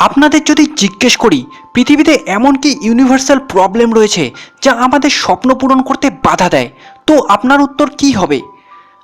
আপনাদের যদি জিজ্ঞেস করি, পৃথিবীতে এমন কি ইউনিভার্সাল প্রবলেম রয়েছে যা আমাদের স্বপ্ন পূরণ করতে বাধা দেয়? তো আপনার উত্তর কি হবে?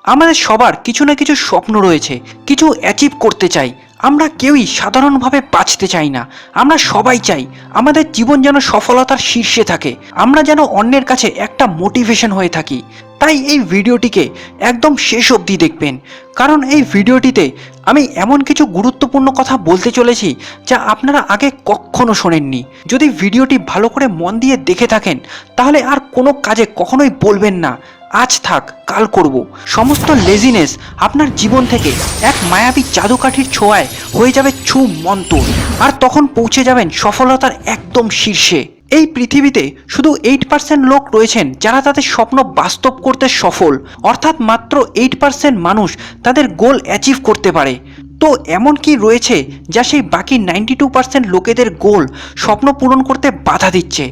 আমাদের সবার কিছু না কিছু স্বপ্ন রয়েছে, কিছু অ্যাচিভ করতে চাই। আমরা কেউই সাধারণভাবে বাঁচতে চাই না। আমরা সবাই চাই আমাদের জীবন যেন সফলতার শীর্ষে থাকে। আমরা যেন অন্যের কাছে একটা মোটিভেশন হয়ে থাকি। তাই এই ভিডিওটিকে একদম শেষ অবধি দেখবেন। কারণ এই ভিডিওটিতে আমি এমন কিছু গুরুত্বপূর্ণ কথা বলতে চলেছি যা আপনারা আগে কখনো শোনেননি। যদি ভিডিওটি ভালো করে মন দিয়ে দেখে থাকেন, তাহলে আর কোনো কাজে কখনোই বলবেন না। আজ থাক, কাল করব। সমস্ত লেজিনেস আপনার জীবন থেকে এক মায়াবী জাদুকাঠির ছোঁয়ায় হয়ে যাবে ছু মন্তর আর তখন পৌঁছে যাবেন সফলতার একদম শীর্ষে। এই পৃথিবীতে শুধু এইট পার্সেন্ট লোক রয়েছেন যারা তাদের স্বপ্ন বাস্তব করতে সফল। অর্থাৎ মাত্র এইট পার্সেন্ট মানুষ তাদের গোল অ্যাচিভ করতে পারে। তো এমন কি রয়েছে যা সেই বাকি নাইনটি টু পার্সেন্ট লোকেদের গোল স্বপ্ন পূরণ করতে বাধা দিচ্ছে?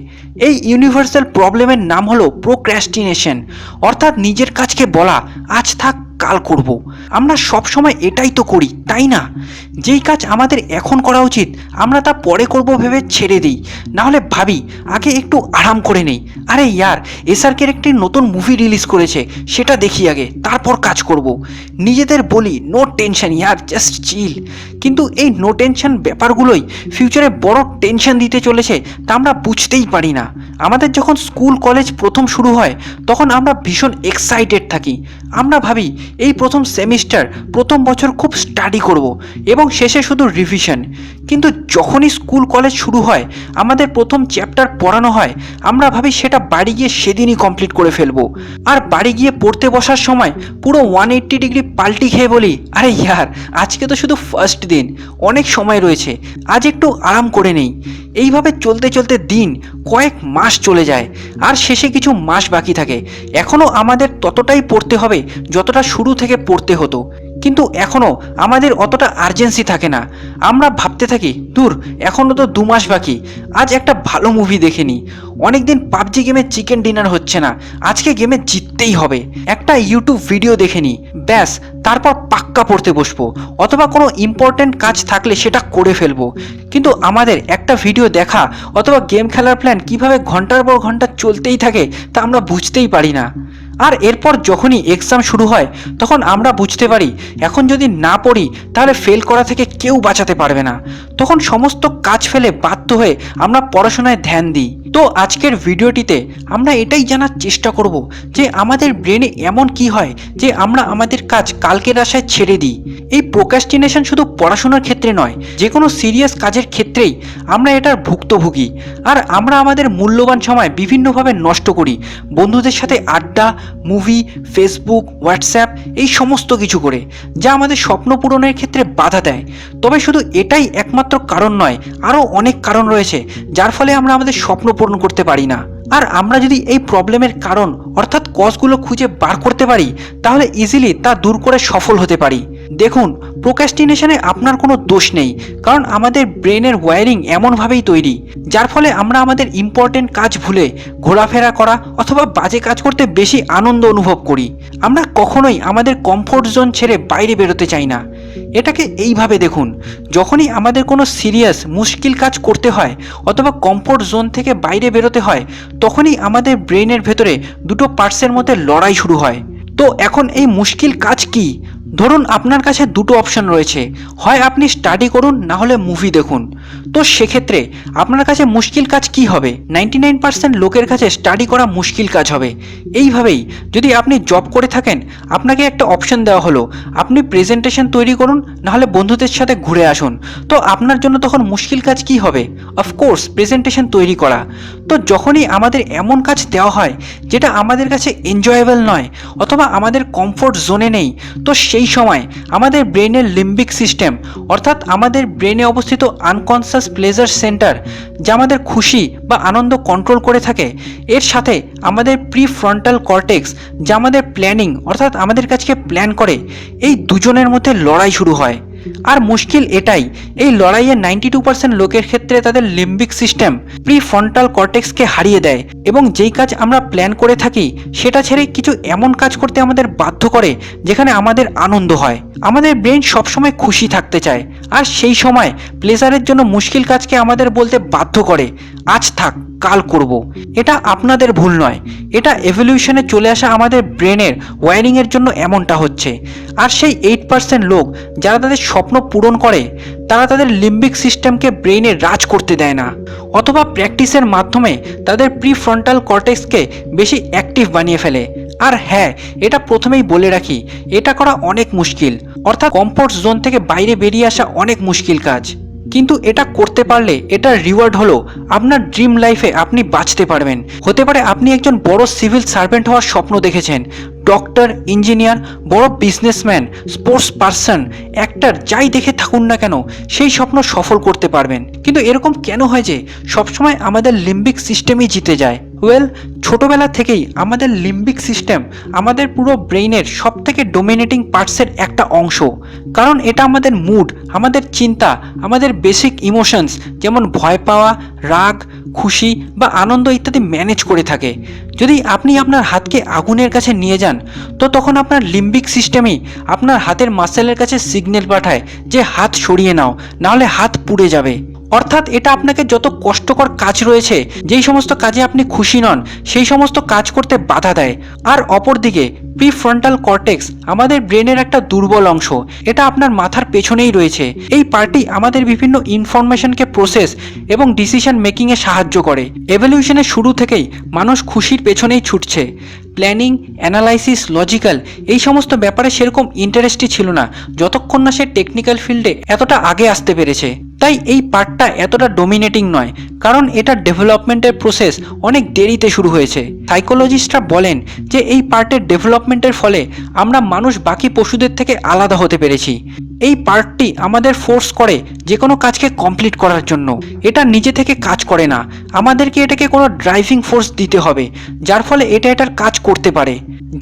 এই ইউনিভার্সাল প্রবলেমের নাম হলো প্রোক্র্যাস্টিনেশন অর্থাৎ নিজের কাজকে বলা, আজ থাক কাল করব। আমরা সব সময় এটাই তো করি, তাই না? যেই কাজ আমাদের এখন করা উচিত, আমরা তা পরে করব ভেবে ছেড়ে দিই। নাহলে ভাবি, আগে একটু আরাম করে নেই। আরে ইয়ার এসআরকের একটি নতুন মুভি রিলিজ করেছে, সেটা দেখি আগে, তারপর কাজ করব। নিজেদের বলি নো টেনশন ইয়ার জাস্ট চিল কিন্তু এই নো টেনশন ব্যাপারগুলোই ফিউচারে বড় টেনশন দিতে চলেছে, তা আমরা বুঝতেই পারি না। আমাদের যখন স্কুল কলেজ প্রথম শুরু হয়, তখন আমরা ভীষণ এক্সাইটেড থাকি। আমরা ভাবি এই প্রথম সেমিস্টার, প্রথম বছর খুব স্টাডি করব এবং শেষে শুধু রিভিশন কিন্তু যখনই স্কুল কলেজ শুরু হয়, আমাদের প্রথম চ্যাপ্টার পড়ানো হয়, আমরা ভাবি সেটা বাড়ি গিয়ে সেদিনই কমপ্লিট করে ফেলব। আর বাড়ি গিয়ে পড়তে বসার সময় পুরো ওয়ান এইট্টি ডিগ্রি পাল্টি খেয়ে বলি, আরে ইয়ার, আজকে তো শুধু ফার্স্ট দিন। অনেক সময় রয়েছে, আজ একটু আরাম করে নেই। এইভাবে চলতে চলতে দিন কয়েক মাস চলে যায়, আর শেষে কিছু মাস বাকি থাকে। এখনও আমাদের ততটাই পড়তে হবে, যতটা শুরু থেকে পড়তে হতো। কিন্তু এখনও আমাদের অতটা আর্জেন্সি থাকে না। আমরা ভাবতে থাকি, দূর এখনও তো দু মাস বাকি। আজ একটা ভালো মুভি দেখে নিই অনেকদিন পাবজি গেমে চিকেন ডিনার হচ্ছে না। আজকে গেমে জিততেই হবে। একটা ইউটিউব ভিডিও দেখে নিই ব্যাস, তারপর পাক্কা পড়তে বসবো। অথবা কোনো ইম্পর্ট্যান্ট কাজ থাকলে সেটা করে ফেলব। কিন্তু আমাদের একটা ভিডিও দেখা অথবা গেম খেলার প্ল্যান কীভাবে ঘণ্টার পর ঘণ্টা চলতেই থাকে তা আমরা বুঝতেই পারি না। আর এরপর যখনই এক্সাম শুরু হয়, তখন আমরা বুঝতে পারি, এখন যদি না পড়ি, তাহলে ফেল করা থেকে কেউ বাঁচাতে পারবে না। তখন সমস্ত কাজ ফেলে বাধ্য হয়ে আমরা পড়াশোনায় ধ্যান দিই। তো আজকের ভিডিওটিতে আমরা এটাই জানার চেষ্টা করব যে আমাদের ব্রেনে এমন কি হয় যে আমরা আমাদের কাজ কালকের আশায় ছেড়ে দিই। এই প্রোকাস্টিনেশন শুধু পড়াশোনার ক্ষেত্রে নয়, যে কোনো সিরিয়াস কাজের ক্ষেত্রেই আমরা এটার ভুক্তভোগী। আর আমরা আমাদের মূল্যবান সময় বিভিন্নভাবে নষ্ট করি, বন্ধুদের সাথে আড্ডা মুভি ফেসবুক হোয়াটসঅ্যাপ এই সমস্ত কিছু করে, যা আমাদের স্বপ্ন পূরণের ক্ষেত্রে বাধা দেয়। তবে শুধু এটাই একমাত্র কারণ নয়, আরও অনেক কারণ রয়েছে, যার ফলে আমরা আমাদের স্বপ্ন পূরণ করতে পারি না। আর আমরা যদি এই প্রবলেমের কারণ, অর্থাৎ কজগুলো খুঁজে বার করতে পারি, তাহলে ইজিলি তা দূর করে সফল হতে পারি। দেখুন প্রোক্যাস্টিনেশনে আপনার কোনো দোষ নেই, কারণ আমাদের ব্রেনের ওয়্যারিং এমনভাবেই তৈরি, যার ফলে আমরা আমাদের ইম্পর্টেন্ট কাজ ভুলে, ঘোরাফেরা করা অথবা বাজে কাজ করতে বেশি আনন্দ অনুভব করি। আমরা কখনোই আমাদের কমফোর্ট জোন ছেড়ে বাইরে বেরোতে চাই না। এটাকে এইভাবে দেখুন, যখনই আমাদের কোনো সিরিয়াস মুশকিল কাজ করতে হয় অথবা কমফোর্ট জোন থেকে বাইরে বেরোতে হয়, তখনই আমাদের ব্রেনের ভেতরে দুটো পার্টসের মধ্যে লড়াই শুরু হয়। তো এখন এই মুশকিল কাজ কি? ধরুন আপনার কাছে দুটো অপশন রয়েছে। হয় আপনি স্টাডি করুন, না হলে মুভি দেখুন। তো সেক্ষেত্রে আপনার কাছে মুশকিল কাজ কি হবে? নাইনটি নাইন পার্সেন্ট লোকের কাছে স্টাডি করা মুশকিল কাজ হবে। এইভাবেই যদি আপনি জব করে থাকেন, আপনাকে একটা অপশন দেওয়া হলো। আপনি প্রেজেন্টেশন তৈরি করুন নাহলে বন্ধুদের সাথে ঘুরে আসুন। তো আপনার জন্য তখন মুশকিল কাজ কি হবে? অফকোর্স প্রেজেন্টেশন তৈরি করা। তো যখনই আমাদের এমন কাজ দেওয়া হয়, যেটা আমাদের কাছে এনজয়েবল নয়, অথবা আমাদের কমফোর্ট জোনে নেই, তো সেই সময় আমাদের ব্রেনের লিম্বিক সিস্টেম অর্থাৎ আমাদের ব্রেনে অবস্থিত আনকনসাস প্লেজার সেন্টার যা আমাদের খুশি বা আনন্দ কন্ট্রোল করে থাকে। এর সাথে আমাদের প্রি ফ্রন্টাল কর্টেক্স যা আমাদের প্ল্যানিং অর্থাৎ আমাদের কাছে প্ল্যান করে, এই দুজনের মধ্যে লড়াই শুরু হয়। আর মুশকিল এটাই, এই লড়াইয়ে নাইনটি টু পার্সেন্ট লোকের ক্ষেত্রে তাদের লিম্বিক সিস্টেম প্রি ফ্রন্টাল কর্টেক্সকে হারিয়ে দেয় এবং যেই কাজ আমরা প্ল্যান করে থাকি, সেটা ছেড়ে কিছু এমন কাজ করতে আমাদের বাধ্য করে, যেখানে আমাদের আনন্দ হয়। আমাদের ব্রেন সবসময় খুশি থাকতে চায়, আর সেই সময় প্লেজারের জন্য মুশকিল কাজকে আমাদের বলতে বাধ্য করে। আজ থাক, কাল করব। এটা আপনাদের ভুল নয়। এটা এভলিউশনে চলে আসা আমাদের ব্রেনের ওয়ারিংয়ের জন্য এমনটা হচ্ছে। আর সেই এইট পার্সেন্ট লোক, যারা তাদের স্বপ্ন পূরণ করে, তারা তাদের লিম্বিক সিস্টেমকে ব্রেনে রাজ করতে দেয় না। অথবা প্র্যাকটিসের মাধ্যমে তাদের প্রি ফ্রন্টাল কর্টেক্সকে বেশি অ্যাক্টিভ বানিয়ে ফেলে। আর হ্যাঁ এটা প্রথমেই বলে রাখি, এটা করা অনেক মুশকিল। অর্থাৎ কমফোর্ট জোন থেকে বাইরে বেরিয়ে আসা অনেক মুশকিল কাজ। কিন্তু এটা করতে পারলে এটার রিওয়ার্ড হলো আপনার ড্রিম লাইফে আপনি বাঁচতে পারবেন। হতে পারে আপনি একজন বড় সিভিল সার্ভেন্ট হওয়ার স্বপ্ন দেখেছেন। ডক্টর ইঞ্জিনিয়ার বড় বিজনেসম্যান স্পোর্টস পার্সন অ্যাক্টার যাই দেখে থাকুন না কেন, সেই স্বপ্ন সফল করতে পারবেন। কিন্তু এরকম কেন হয় যে সবসময় আমাদের লিম্বিক সিস্টেমই জিতে যায়? ওয়েল ছোটোবেলা থেকেই আমাদের লিম্বিক সিস্টেম আমাদের পুরো ব্রেইনের সব থেকে ডোমিনেটিং পার্টসের একটা অংশ। কারণ এটা আমাদের মুড আমাদের চিন্তা, আমাদের বেসিক ইমোশনস যেমন ভয় পাওয়া, রাগ, খুশি বা আনন্দ ইত্যাদি ম্যানেজ করে থাকে। যদি আপনি আপনার হাতকে আগুনের কাছে নিয়ে যান, তো তখন আপনার লিম্বিক সিস্টেমই আপনার হাতের মাসেলের কাছে সিগন্যাল পাঠায় যে হাত সরিয়ে নাও, নাহলে হাত পুড়ে যাবে। অর্থাৎ এটা আপনাকে যত কষ্টকর কাজ রয়েছে, যেই সমস্ত কাজে আপনি খুশি নন, সেই সমস্ত কাজ করতে বাধা দেয়। আর অপরদিকে প্রিফ্রন্টাল কর্টেক্স আমাদের ব্রেনের একটা দুর্বল অংশ। এটা আপনার মাথার পেছনেই রয়েছে। এই পার্টি আমাদের বিভিন্ন ইনফরমেশনকে প্রসেস এবং ডিসিশন মেকিংয়ে সাহায্য করে। এভলিউশনের শুরু থেকেই মানুষ খুশির পেছনেই ছুটছে। প্ল্যানিং অ্যানালাইসিস লজিক্যাল এই সমস্ত ব্যাপারে সেরকম ইন্টারেস্টই ছিল না, যতক্ষণ না সে টেকনিক্যাল ফিল্ডে এতটা আগে আসতে পেরেছে। তাই এই পার্টটা এতটা ডোমিনেটিং নয়, কারণ এটা ডেভেলপমেন্টের প্রসেস অনেক দেরিতে শুরু হয়েছে। সাইকোলজিস্টরা বলেন যে এই পার্টের ডেভেলপমেন্টের ফলে আমরা মানুষ বাকি পশুদের থেকে আলাদা হতে পেরেছি। এই পার্টটি আমাদের ফোর্স করে যে কোনো কাজকে কমপ্লিট করার জন্য। এটা নিজে থেকে কাজ করে না আমাদেরকে এটাকে কোনো ড্রাইভিং ফোর্স দিতে হবে, যার ফলে এটা এটার কাজ করতে পারে।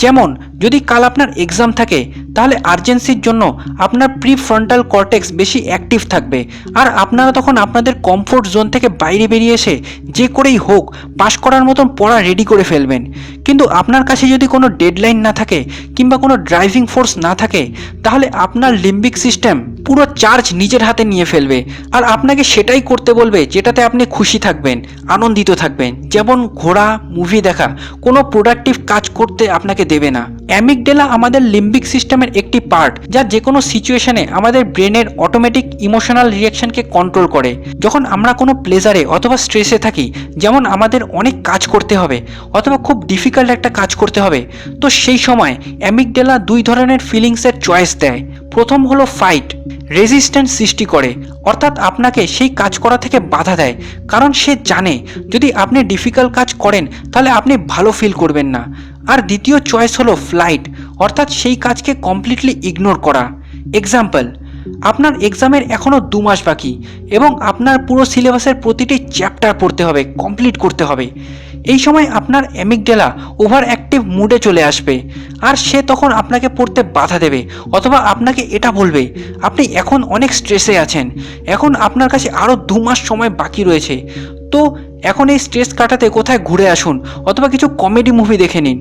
যেমন যদি কাল আপনার এক্সাম থাকে, তাহলে আর্জেন্সির জন্য আপনার প্রি ফ্রন্টাল কর্টেক্স বেশি অ্যাক্টিভ থাকবে। আর আপনারা তখন আপনাদের কমফোর্ট জোন থেকে বাইরে বেরিয়ে এসে যে করেই হোক পাশ করার মতন পড়া রেডি করে ফেলবেন। কিন্তু আপনার কাছে যদি কোনো ডেডলাইন না থাকে, কিংবা কোনো ড্রাইভিং ফোর্স না থাকে, তাহলে আপনার লিম্বিক সিস্টেম পুরো চার্জ নিজের হাতে নিয়ে ফেলবে। আর আপনাকে সেটাই করতে বলবে, যেটাতে আপনি খুশি থাকবেন, আনন্দিত থাকবেন। যেমন ঘোরা মুভি দেখা, কোনো প্রোডাক্টিভ কাজ করতে আপনাকে দেবে না। অ্যামিকডেলা আমাদের লিম্বিক সিস্টেমের একটি পার্ট যা যে কোনো সিচুয়েশনে আমাদের ব্রেনের অটোমেটিক ইমোশনাল রিয়াকশনকে কন্ট্রোল করে। যখন আমরা কোনো প্লেজারে অথবা স্ট্রেসে থাকি, যেমন আমাদের অনেক কাজ করতে হবে অথবা খুব ডিফিকাল্ট একটা কাজ করতে হবে, তো সেই সময় অ্যামিকডেলা দুই ধরনের ফিলিংসের চয়েস দেয়। প্রথম হলো ফাইট রেজিস্ট্যান্স সৃষ্টি করে। অর্থাৎ আপনাকে সেই কাজ করা থেকে বাধা দেয়। কারণ সে জানে, যদি আপনি ডিফিকাল্ট কাজ করেন, তাহলে আপনি ভালো ফিল করবেন না। আর দ্বিতীয় চয়েস হলো ফ্লাইট অর্থাৎ সেই কাজকে কমপ্লিটলি ইগনোর করা। এক্সাম্পল আপনার এক্সামের এখনও দু মাস বাকি এবং আপনার পুরো সিলেবাসের প্রতিটি চ্যাপ্টার পড়তে হবে কমপ্লিট করতে হবে। এই সময় আপনার অ্যামিকডেলা ওভার অ্যাক্টিভ মুডে চলে আসবে আর সে তখন আপনাকে পড়তে বাধা দেবে অথবা আপনাকে এটা বলবে, আপনি এখন অনেক স্ট্রেসে আছেন, এখন আপনার কাছে আরও দু মাস সময় বাকি রয়েছে, তো এখন এই স্ট্রেস কাটাতে কোথায় ঘুরে আসুন অথবা কিছু কমেডি মুভি দেখে নিন।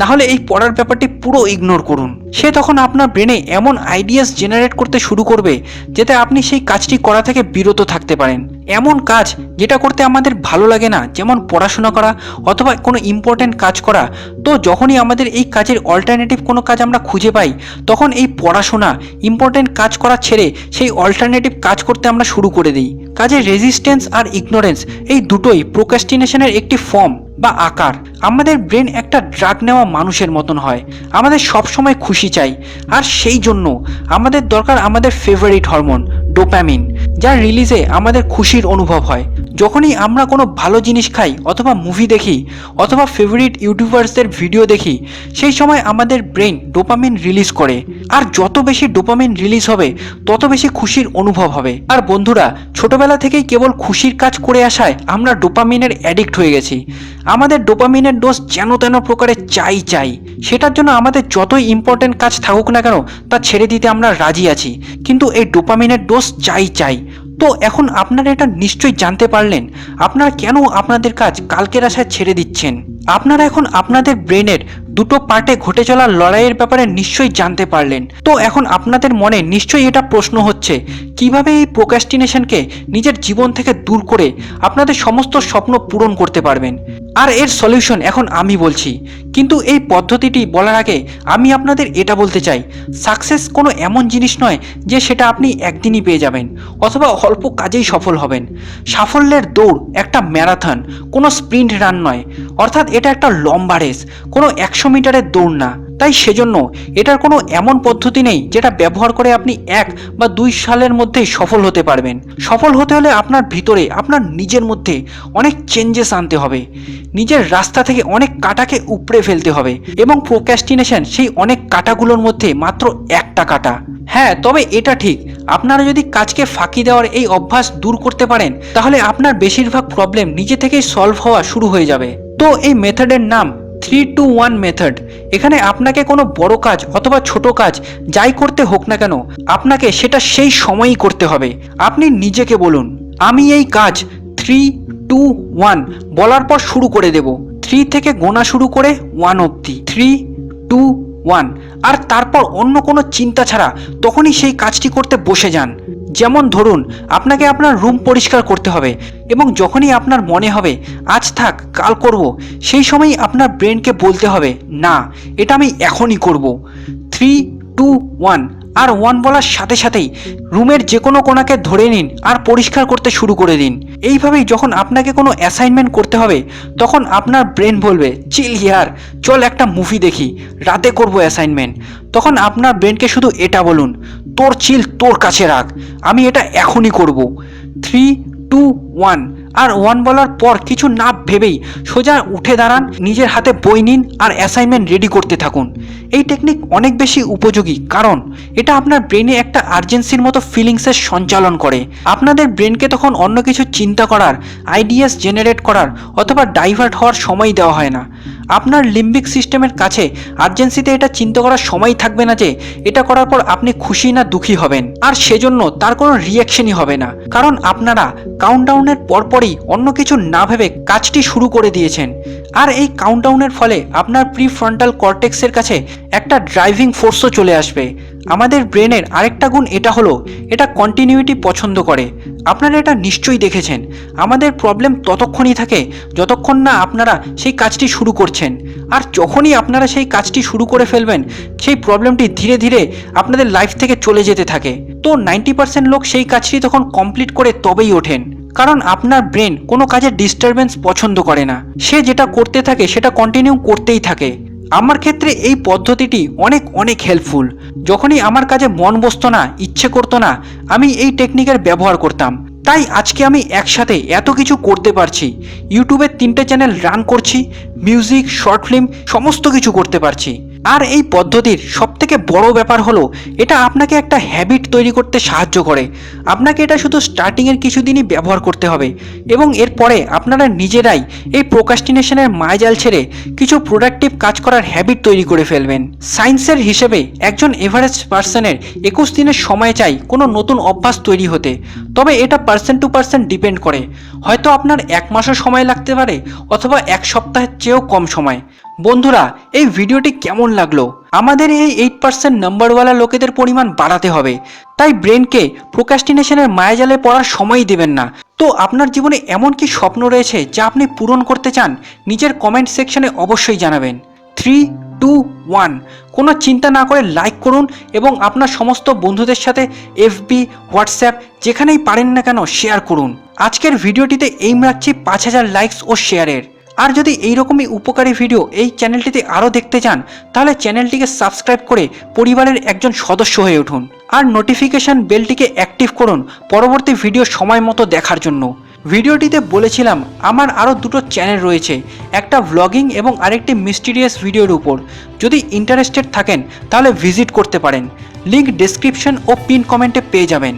নাহলে এই পড়ার ব্যাপারটি পুরো ইগনোর করুন। সে তখন আপনার ব্রেনে এমন আইডিয়াস জেনারেট করতে শুরু করবে, যাতে আপনি সেই কাজটি করা থেকে বিরত থাকতে পারেন। এমন কাজ যেটা করতে আমাদের ভালো লাগে না, যেমন পড়াশোনা করা অথবা কোনো ইম্পর্ট্যান্ট কাজ করা, তো যখনই আমাদের এই কাজের অল্টারনেটিভ কোনো কাজ আমরা খুঁজে পাই, তখন এই পড়াশোনা ইম্পর্ট্যান্ট কাজ করা ছেড়ে সেই অল্টারনেটিভ কাজ করতে আমরা শুরু করে দিই। কাজের রেজিস্ট্যান্স আর ইগনোরেন্স এই দুটোই প্রোকাস্টিনেশনের একটি ফর্ম বা আকার। আমাদের ব্রেন একটা ড্রাগ নেওয়া মানুষের মতন হয়। আমাদের সবসময় খুশি চাই। আর সেই জন্য আমাদের দরকার আমাদের ফেভারিট হরমোন ডোপ্যামিন যার রিলিজে আমাদের খুশির অনুভব হয়। যখনই আমরা কোনো ভালো জিনিস খাই অথবা মুভি দেখি অথবা ফেভারিট ইউটিউবার্সদের ভিডিও দেখি, সেই সময় আমাদের ব্রেন ডোপামিন রিলিজ করে। আর যত বেশি ডোপামিন রিলিজ হবে, তত বেশি খুশির অনুভব হবে। আর বন্ধুরা, ছোটবেলা থেকেই কেবল খুশির কাজ করে আসায় আমরা ডোপামিনের অ্যাডিক্ট হয়ে গেছি। আমাদের ডোপামিনের ডোজ যেন তেন প্রকারে চাই চাই। সেটার জন্য আমাদের যতই ইম্পর্টেন্ট কাজ থাকুক না কেন, তা ছেড়ে দিতে আমরা রাজি আছি। কিন্তু এই ডোপামিনের ডোজ চাই চাই। তো এখন আপনারা এটা নিশ্চয়ই জানতে পারলেন। আপনারা কেন আপনাদের কাজ কালকের আশায় ছেড়ে দিচ্ছেন? আপনারা এখন আপনাদের ব্রেনের দুটো পার্টে ঘটে চলা লড়াইয়ের ব্যাপারে নিশ্চয়ই জানতে পারলেন। তো এখন আপনাদের মনে নিশ্চয়ই এটা প্রশ্ন হচ্ছে, কীভাবে এই প্রোক্যাস্টিনেশনকে নিজের জীবন থেকে দূর করে আপনাদের সমস্ত স্বপ্ন পূরণ করতে পারবেন? আর এর সলিউশন এখন আমি বলছি। কিন্তু এই পদ্ধতিটি বলার আগে আমি আপনাদের এটা বলতে চাই সাকসেস কোনো এমন জিনিস নয় যে সেটা আপনি একদিনই পেয়ে যাবেন, অথবা অল্প কাজেই সফল হবেন। সাফল্যের দৌড় একটা ম্যারাথন কোনো স্প্রিন্ট রান নয়। অর্থাৎ এটা একটা লম্বা রেস কোনো একশো মিটারের দৌড় না। তাই সেজন্য এটার কোনো এমন পদ্ধতি নেই যেটা ব্যবহার করে আপনি এক বা দুই সালের মধ্যেই সফল হতে পারবেন। সফল হতে হলে আপনার ভিতরে, আপনার নিজের মধ্যে অনেক চেঞ্জেস আনতে হবে। নিজের রাস্তা থেকে অনেক কাটাকে উপড়ে ফেলতে হবে এবং প্রোক্যাস্টিনেশন সেই অনেক কাটাগুলোর মধ্যে মাত্র একটা কাটা। হ্যাঁ তবে এটা ঠিক। আপনারা যদি কাজকে ফাঁকি দেওয়ার এই অভ্যাস দূর করতে পারেন, তাহলে আপনার বেশিরভাগ প্রবলেম নিজে থেকেই সলভ হওয়া শুরু হয়ে যাবে। তো এই মেথডের নাম থ্রি টু ওয়ান মেথড এখানে আপনাকে কোনো বড় কাজ অথবা ছোট কাজ যাই করতে হোক না কেন, আপনাকে সেটা সেই সময়ই করতে হবে। আপনি নিজেকে বলুন, আমি এই কাজ থ্রি টু ওয়ান বলার পর শুরু করে দেব। থ্রি থেকে গোনা শুরু করে ওয়ান অবধি। থ্রি টু ওয়ান আর তারপর অন্য কোনো চিন্তা ছাড়া তখনই সেই কাজটি করতে বসে যান। যেমন ধরুন, আপনাকে আপনার রুম পরিষ্কার করতে হবে এবং যখনই আপনার মনে হবে, আজ থাক, কাল করব সেই সময়ই আপনার ব্রেনকে বলতে হবে, না, এটা আমি এখনই করব। থ্রি টু ওয়ান আর ওয়ান বলার সাথে সাথেই রুমের যে কোনো কোনাকে ধরে নিন আর পরিষ্কার করতে শুরু করে দিন। এইভাবেই যখন আপনাকে কোনো অ্যাসাইনমেন্ট করতে হবে, তখন আপনার ব্রেন বলবে, চিল হিয়ার চল একটা মুভি দেখি, রাতে করব অ্যাসাইনমেন্ট তখন আপনার ব্রেনকে শুধু এটা বলুন তোর চিল তোর কাছে রাখ। আমি এটা এখনই করব। থ্রি টু ওয়ান আর ওয়ান বলার পর কিছু না ভেবেই সোজা উঠে দাঁড়ান, নিজের হাতে বই নিন আর অ্যাসাইনমেন্ট রেডি করতে থাকুন। এই টেকনিক অনেক বেশি উপযোগী, কারণ এটা আপনার ব্রেনে একটা আর্জেন্সির মতো ফিলিংসের সঞ্চালন করে। আপনাদের ব্রেনকে তখন অন্য কিছু চিন্তা করার আইডিয়াস জেনারেট করার অথবা ডাইভার্ট হওয়ার সময় দেওয়া হয় না। আপনার লিম্বিক সিস্টেমের কাছে আর্জেন্সিতে এটা চিন্তা করার সময় থাকবে না যে এটা করার পর আপনি খুশি না দুঃখী হবেন। আর সেজন্য তার কোনো রিয়াকশনই হবে না। কারণ আপনারা কাউন্টডাউনের পরপরই অন্য কিছু না ভেবে কাজটি শুরু করে দিয়েছেন। আর এই কাউন্টডাউনের ফলে আপনার প্রি ফ্রন্টাল কর্টেক্সের কাছে একটা ড্রাইভিং ফোর্সও চলে আসবে। আমাদের ব্রেনের আরেকটা গুণ এটা হলো, এটা কন্টিনিউটি পছন্দ করে। আপনারা এটা নিশ্চয়ই দেখেছেন। আমাদের প্রবলেম ততক্ষণই থাকে যতক্ষণ না আপনারা সেই কাজটি শুরু করছেন। আর যখনই আপনারা সেই কাজটি শুরু করে ফেলবেন, সেই প্রবলেমটি ধীরে ধীরে আপনাদের লাইফ থেকে চলে যেতে থাকে। তো নাইনটি পার্সেন্ট লোক সেই কাজটি তখন কমপ্লিট করে তবেই ওঠেন। কারণ আপনার ব্রেন কোনো কাজের ডিস্টারবেন্স পছন্দ করে না। সে যেটা করতে থাকে, সেটা কন্টিনিউ করতেই থাকে। আমার ক্ষেত্রে এই পদ্ধতিটি অনেক অনেক হেল্পফুল যখনই আমার কাজে মন বসতো না, ইচ্ছে করতো না, আমি এই টেকনিকের ব্যবহার করতাম। তাই আজকে আমি একসাথে এত কিছু করতে পারছি। ইউটিউবের তিনটে চ্যানেল রান করছি মিউজিক শর্ট ফিল্ম সমস্ত কিছু করতে পারছি। আর এই পদ্ধতির সবথেকে বড় ব্যাপার হলো, এটা আপনাকে একটা হ্যাবিট তৈরি করতে সাহায্য করে। আপনাকে এটা শুধু স্টার্টিংয়ের কিছুদিনই ব্যবহার করতে হবে এবং এরপরে আপনারা নিজেরাই এই প্রোকাস্টিনেশনের মায়াজাল ছেড়ে কিছু প্রোডাক্টিভ কাজ করার হ্যাবিট তৈরি করে ফেলবেন। সায়েন্সের হিসেবে একজন এভারেজ পার্সনের একুশ দিনের সময় চাই কোনো নতুন অভ্যাস তৈরি হতে। তবে এটা পার্সেন্ট টু পার্সেন্ট ডিপেন্ড করে। হয়তো আপনার এক মাসও সময় লাগতে পারে অথবা এক সপ্তাহের চেয়েও কম সময়। বন্ধুরা, এই ভিডিওটি কেমন লাগল? আমাদের এই এইট পার্সেন্ট নাম্বারওয়ালা লোকেদের পরিমাণ বাড়াতে হবে। তাই ব্রেনকে প্রোকাস্টিনেশনের মায়াজালে পড়ার সময় দেবেন না। তো আপনার জীবনে এমন কি স্বপ্ন রয়েছে যা আপনি পূরণ করতে চান? নিজের কমেন্ট সেকশনে অবশ্যই জানাবেন। থ্রি টু ওয়ান কোনো চিন্তা না করে লাইক করুন এবং আপনার সমস্ত বন্ধুদের সাথে এফবি হোয়াটসঅ্যাপ যেখানেই পারেন না কেন শেয়ার করুন। আজকের ভিডিওটিতে এইম রাখছি পাঁচ হাজার লাইকস ও শেয়ারের আর যদি এইরকমই উপকারী ভিডিও এই চ্যানেলটিতে আরও দেখতে চান, তাহলে চ্যানেলটিকে সাবস্ক্রাইব করে পরিবারের একজন সদস্য হয়ে উঠুন। আর নোটিফিকেশান বেলটিকে অ্যাক্টিভ করুন পরবর্তী ভিডিও সময় মতো দেখার জন্য। ভিডিওটিতে বলেছিলাম, আমার আরও দুটো চ্যানেল রয়েছে, একটা ভ্লগিং এবং আরেকটি মিস্টিরিয়াস ভিডিওর উপর। যদি ইন্টারেস্টেড থাকেন, তাহলে ভিজিট করতে পারেন। লিঙ্ক ডেসক্রিপশন ও পিন কমেন্টে পেয়ে যাবেন।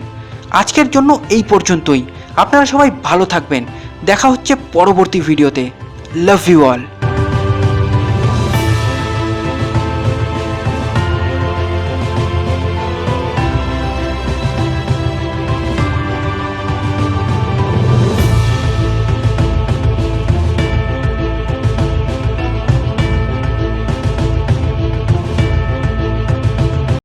আজকের জন্য এই পর্যন্তই। আপনারা সবাই ভালো থাকবেন। দেখা হচ্ছে পরবর্তী ভিডিওতে Love you all.